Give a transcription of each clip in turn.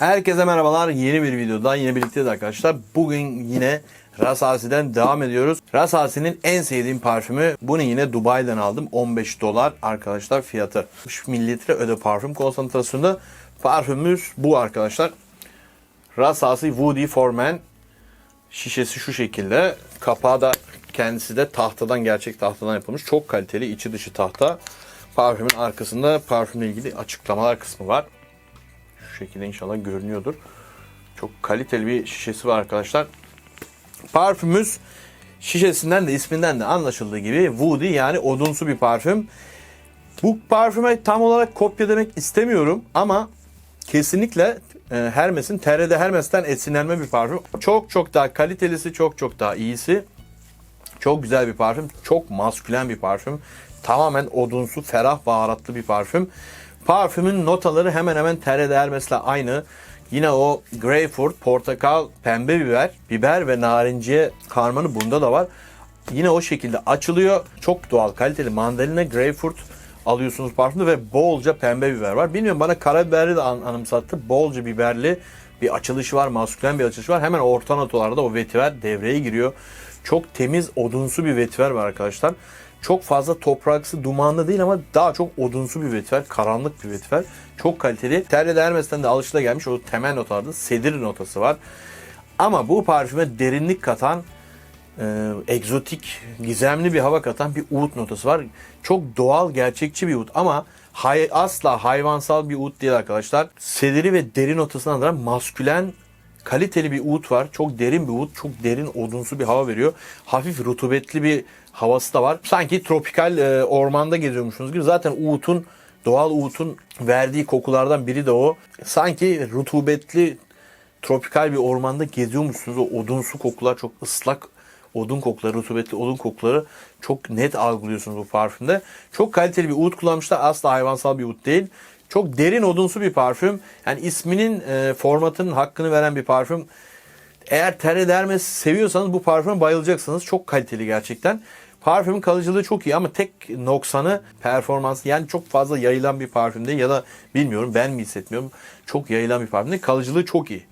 Herkese merhabalar. Yeni bir videodan yine birlikteyiz arkadaşlar. Bugün yine Rasasi'den devam ediyoruz. Rasasi'nin en sevdiğim parfümü. Bunu yine Dubai'den aldım. 15 dolar arkadaşlar fiyatı. 60 mililitre öde parfüm konsantrasyonunda. Parfümümüz bu arkadaşlar. Rasasi Woody for Men. Şişesi şu şekilde. Kapağı da kendisi de tahtadan gerçek tahtadan yapılmış. Çok kaliteli içi dışı tahta. Parfümün arkasında parfümle ilgili açıklamalar kısmı var. Şekilde inşallah görünüyordur. Çok kaliteli bir şişesi var arkadaşlar. Parfümümüz şişesinden de isminden de anlaşıldığı gibi Woody yani odunsu bir parfüm. Bu parfüme tam olarak kopya demek istemiyorum ama kesinlikle e, Hermes'in TR'de Hermes'ten esinlenme bir parfüm. Çok çok daha kalitelisi, çok çok daha iyisi. Çok güzel bir parfüm. Çok maskülen bir parfüm. Tamamen odunsu, ferah, baharatlı bir parfüm. Parfümün notaları hemen hemen TR'de Hermes'le aynı. Yine o greyfurt, portakal, pembe biber, biber ve narinciye karmanı bunda da var. Yine o şekilde açılıyor. Çok doğal, kaliteli mandalina, greyfurt alıyorsunuz parfümde ve bolca pembe biber var. Bilmiyorum bana karabiberli de an- anımsattı. Bolca biberli bir açılışı var, maskülen bir açılışı var. Hemen orta notalarda o vetiver devreye giriyor. Çok temiz, odunsu bir vetiver var arkadaşlar. Çok fazla topraksı, dumanlı değil ama daha çok odunsu bir vetiver, karanlık bir vetiver. Çok kaliteli. Terle Hermes'ten de alışıla gelmiş o temel notalarda sedir notası var. Ama bu parfüme derinlik katan, e, egzotik, gizemli bir hava katan bir oud notası var. Çok doğal, gerçekçi bir oud ama hay, asla hayvansal bir oud değil arkadaşlar. Sediri ve derin notasını andıran maskülen, kaliteli bir oud var. Çok derin bir oud, çok derin odunsu bir hava veriyor. Hafif rutubetli bir havası da var. Sanki tropikal e, ormanda geziyormuşsunuz gibi. Zaten oud'un doğal oud'un verdiği kokulardan biri de o. Sanki rutubetli tropikal bir ormanda geziyormuşsunuz. O odunsu kokular çok ıslak odun kokuları, rutubetli odun kokuları çok net algılıyorsunuz bu parfümde. Çok kaliteli bir oud kullanmışlar. Asla hayvansal bir oud değil. Çok derin odunsu bir parfüm. Yani isminin e, formatının hakkını veren bir parfüm. Eğer Terre Dermes seviyorsanız bu parfüme bayılacaksınız. Çok kaliteli gerçekten. Parfümün kalıcılığı çok iyi ama tek noksanı performansı. Yani çok fazla yayılan bir parfüm değil ya da bilmiyorum ben mi hissetmiyorum. Çok yayılan bir parfüm değil. Kalıcılığı çok iyi.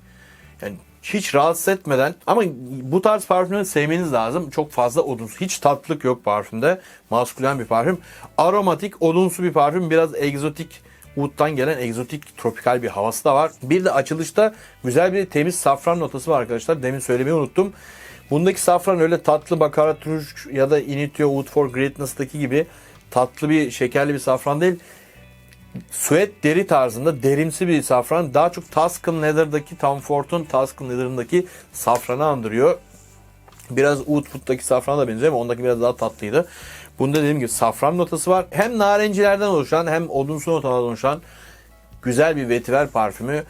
Yani hiç rahatsız etmeden ama bu tarz parfümleri sevmeniz lazım. Çok fazla odunsu. Hiç tatlılık yok parfümde. Maskülen bir parfüm. Aromatik, odunsu bir parfüm. Biraz egzotik Wood'dan gelen egzotik tropikal bir havası da var. Bir de açılışta güzel bir temiz safran notası var arkadaşlar. Demin söylemeyi unuttum. Bundaki safran öyle tatlı bakarat rouge ya da Initio Wood for Greatness'taki gibi tatlı bir şekerli bir safran değil. Suet deri tarzında derimsi bir safran. Daha çok Tuscan Leather'daki Tom Ford'un Tuscan Leather'ındaki safranı andırıyor. Biraz Oud Wood'daki safrana da benziyor ama ondaki biraz daha tatlıydı. Bunda dediğim gibi safran notası var. Hem narencilerden oluşan hem odunsu notalardan oluşan güzel bir vetiver parfümü.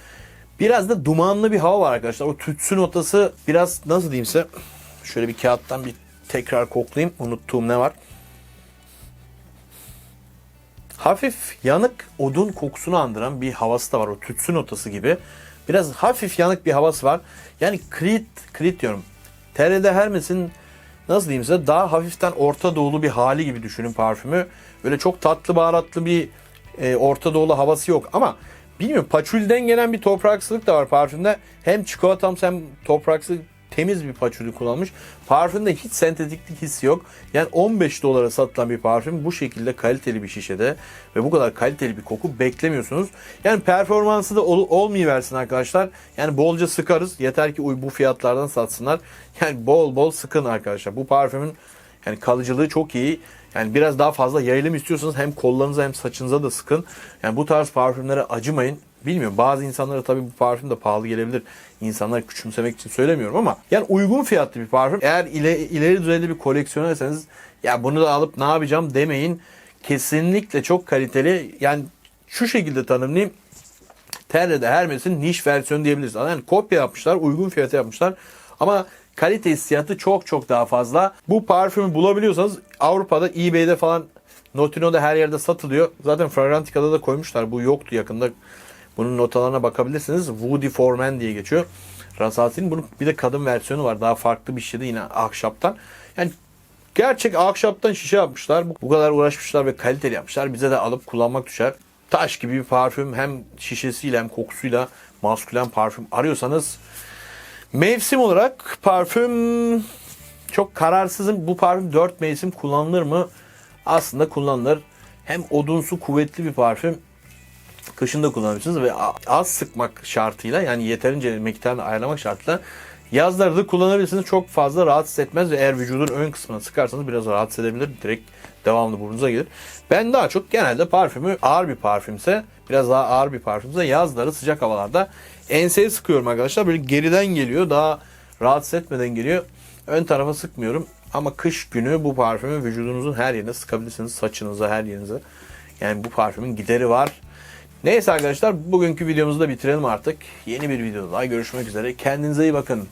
Biraz da dumanlı bir hava var arkadaşlar. O tütsü notası biraz nasıl diyeyim size. Şöyle bir kağıttan bir tekrar koklayayım. Unuttuğum ne var? hafif yanık odun kokusunu andıran bir havası da var. O tütsü notası gibi. Biraz hafif yanık bir havası var. Yani Creed, Creed diyorum. TR'de Hermes'in nasıl diyeyim size daha hafiften Orta Doğulu bir hali gibi düşünün parfümü. Böyle çok tatlı baharatlı bir e, Orta Doğulu havası yok ama bilmiyorum paçulden gelen bir topraksılık da var parfümde. Hem çikolatamsı hem topraksı temiz bir paçuli kullanmış. Parfümde hiç sentetiklik hissi yok. Yani 15 dolara satılan bir parfüm bu şekilde kaliteli bir şişede ve bu kadar kaliteli bir koku beklemiyorsunuz. Yani performansı da ol, olmayıversin arkadaşlar. Yani bolca sıkarız. Yeter ki bu fiyatlardan satsınlar. Yani bol bol sıkın arkadaşlar. Bu parfümün yani kalıcılığı çok iyi. Yani biraz daha fazla yayılım istiyorsanız hem kollarınıza hem saçınıza da sıkın. Yani bu tarz parfümlere acımayın. Bilmiyorum bazı insanlara tabii bu parfüm de pahalı gelebilir. İnsanlar küçümsemek için söylemiyorum ama yani uygun fiyatlı bir parfüm. Eğer ile, ileri düzeyde bir koleksiyonerseniz ya bunu da alıp ne yapacağım demeyin. Kesinlikle çok kaliteli. Yani şu şekilde tanımlayayım. Terre'de Hermes'in niş versiyonu diyebiliriz. Yani kopya yapmışlar, uygun fiyata yapmışlar. Ama kalite hissiyatı çok çok daha fazla. Bu parfümü bulabiliyorsanız Avrupa'da eBay'de falan Notino'da her yerde satılıyor. Zaten Fragrantica'da da koymuşlar. Bu yoktu yakında. Bunun notalarına bakabilirsiniz. Woody for Men diye geçiyor. Rasati'nin bunun bir de kadın versiyonu var. Daha farklı bir şeydi yine ahşaptan. Yani gerçek ahşaptan şişe yapmışlar. Bu kadar uğraşmışlar ve kaliteli yapmışlar. Bize de alıp kullanmak düşer. Taş gibi bir parfüm hem şişesiyle hem kokusuyla maskülen parfüm arıyorsanız mevsim olarak parfüm çok kararsızım. Bu parfüm 4 mevsim kullanılır mı? Aslında kullanılır. Hem odunsu kuvvetli bir parfüm kışın da kullanabilirsiniz ve az sıkmak şartıyla yani yeterince miktarını ayarlamak şartıyla yazları da kullanabilirsiniz. Çok fazla rahatsız etmez ve eğer vücudun ön kısmına sıkarsanız biraz rahatsız edebilir. Direkt devamlı burnunuza gelir. Ben daha çok genelde parfümü ağır bir parfümse biraz daha ağır bir parfümse yazları sıcak havalarda enseye sıkıyorum arkadaşlar. Böyle geriden geliyor daha rahatsız etmeden geliyor. Ön tarafa sıkmıyorum. Ama kış günü bu parfümü vücudunuzun her yerine sıkabilirsiniz. Saçınıza, her yerinize. Yani bu parfümün gideri var. Neyse arkadaşlar bugünkü videomuzu da bitirelim artık. Yeni bir videoda daha görüşmek üzere. Kendinize iyi bakın.